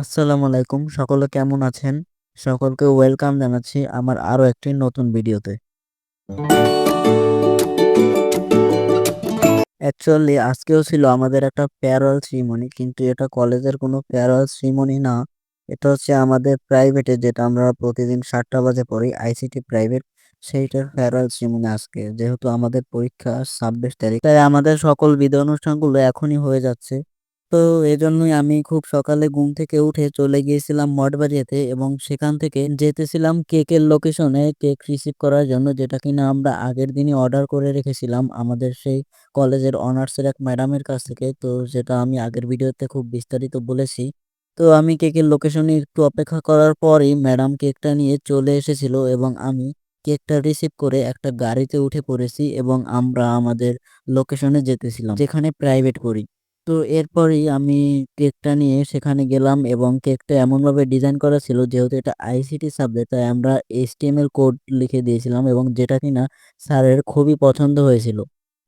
আসসালামু আলাইকুম, সকলে কেমন আছেন? সকলকে ওয়েলকাম জানাচ্ছি আমার আরও একটি নতুন ভিডিওতে। অ্যাকচুয়ালি আজকেও ছিল আমাদের একটা ফেয়ারওয়েল সেরিমনি কিন্তু এটা কলেজের কোনো ফেয়ারওয়েল সেরিমনি না। এটা হচ্ছে আমাদের প্রাইভেটে যেটা আমরা প্রতিদিন ৭ঃ০০ বাজে পড়ি আইসিটি প্রাইভেট সেইটার ফেয়ারওয়েল সেরিমনি আজকে। যেহেতু আমাদের পরীক্ষা ২৬ তারিখ তাই আমাদের সকল বিদায় অনুষ্ঠানগুলো এখনই হয়ে যাচ্ছে। তো এজন্যই আমি খুব সকালে ঘুম থেকে উঠে চলে গিয়েছিলাম মঠবাড়িয়াতে এবং সেখান থেকে যেতেছিলাম কেকের লোকেশনে কেক রিসিভ করার জন্য, যেটা কিনা আমরা আগের দিনই অর্ডার করে রেখেছিলাম আমাদের সেই কলেজের অনার্সের এক ম্যাডামের কাছ থেকে। তো যেটা আমি আগের ভিডিওতে খুব বিস্তারিত বলেছি। তো আমি কেকের লোকেশনে একটু অপেক্ষা করার পরই ম্যাডাম কেকটা নিয়ে চলে এসেছিল এবং আমি কেকটা রিসিভ করে একটা গাড়িতে উঠে পড়েছি এবং আমরা আমাদের লোকেশনে যেতেছিলাম, যেখানে প্রাইভেট পড়ি। তো এরপরই আমি কেকটা নিয়ে সেখানে গেলাম এবং কেকটা এমনভাবে ডিজাইন করা ছিল যেহেতু এটা আইসিটি সাবজেক্ট, তাই আমরা এইচটিএমএল কোড লিখে দিয়েছিলাম এবং যেটা কিনা স্যারের খুবই পছন্দ হয়েছিল।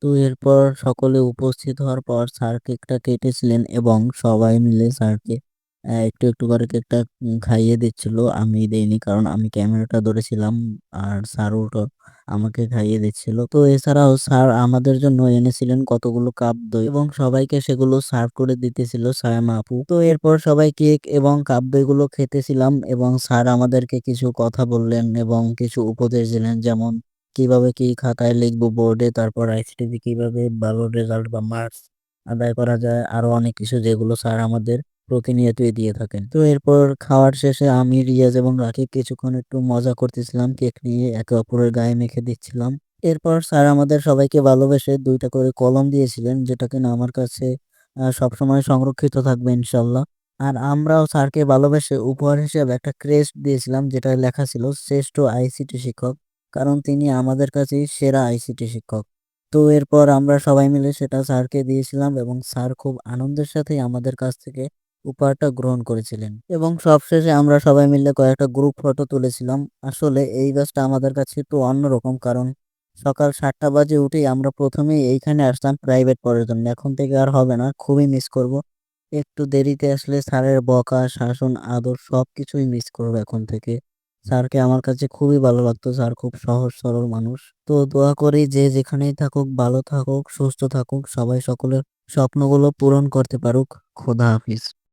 তো এরপর সকলে উপস্থিত হওয়ার পর স্যার কেকটা কেটেছিলেন এবং সবাই মিলে স্যারকে একটু, একটু করে কেকটা খাইয়ে দিচ্ছিল। আমি দেইনি কারণ আমি ক্যামেরাটা ধরেছিলাম আর স্যার উল্টো আমাকে খাইয়ে দিচ্ছিল। তো এছাড়াও স্যার আমাদের জন্য এনেছিলেন কতগুলো কাপ দই এবং সবাইকে সেগুলো সার্ভ করে দিতেছিল সায়মা আপু। তো এরপর সবাই কেক এবং কাপ দইগুলো খেতেছিলাম এবং স্যার আমাদেরকে কিছু কথা বললেন এবং কিছু উপদেশ দিলেন যেমন কীভাবে কি খাতায় লিখব বোর্ডে তারপর আইসিটিতে কীভাবে ভালো রেজাল্ট বা মার্কস আদায় করা যায় আরও অনেক কিছু যেগুলো স্যার আমাদের প্রতিনিয়তই দিয়ে থাকেন। তো এরপর খাওয়ার শেষে আমি, রিয়াজ এবং রাকিব কিছুক্ষণ একটু মজা করতেছিলাম কেক নিয়ে একে অপরের গায়ে মেখে দিচ্ছিলাম। এরপর স্যার আমাদের সবাইকে ভালোবেসে দুইটা করে কলম দিয়েছিলেন যেটা কিনা আমার কাছে সবসময় সংরক্ষিত থাকবে ইনশাল্লাহ আর আমরাও স্যারকে ভালোবেসে উপহার হিসেবে একটা ক্রেস্ট দিয়েছিলাম যেটায় লেখা ছিল শ্রেষ্ঠ আইসিটি শিক্ষক। কারণ তিনি আমাদের কাছেই সেরা আইসিটি শিক্ষক। তো এরপর আমরা সবাই মিলে সেটা স্যারকে দিয়েছিলাম এবং স্যার খুব আনন্দের সাথেই আমাদের কাছ থেকে উপহারটা গ্রহণ করেছিলেন। এবং সবশেষে আমরা সবাই মিলে কয়েকটা গ্রুপ ফটো তুলেছিলাম। আসলে এই ব্যাচটা আমাদের কাছে একটু অন্যরকম কারণ সকাল সাতটা বাজে উঠেই আমরা প্রথমেই এইখানে আসতাম প্রাইভেট পড়ার জন্য। এখন থেকে আর হবে না। খুবই মিস করব। একটু দেরিতে আসলে স্যারের বকা, শাসন, আদর সব কিছুই মিস করব এখন থেকে। স্যারকে আমার কাছে খুবই ভালো লাগতো। স্যার খুব সহজ সরল মানুষ। তো দোয়া করি যে যেখানেই থাকুক ভালো থাকুক, সুস্থ থাকুক, সবাই সকলের স্বপ্নগুলো পূরণ করতে পারুক। খোদা হাফিজ।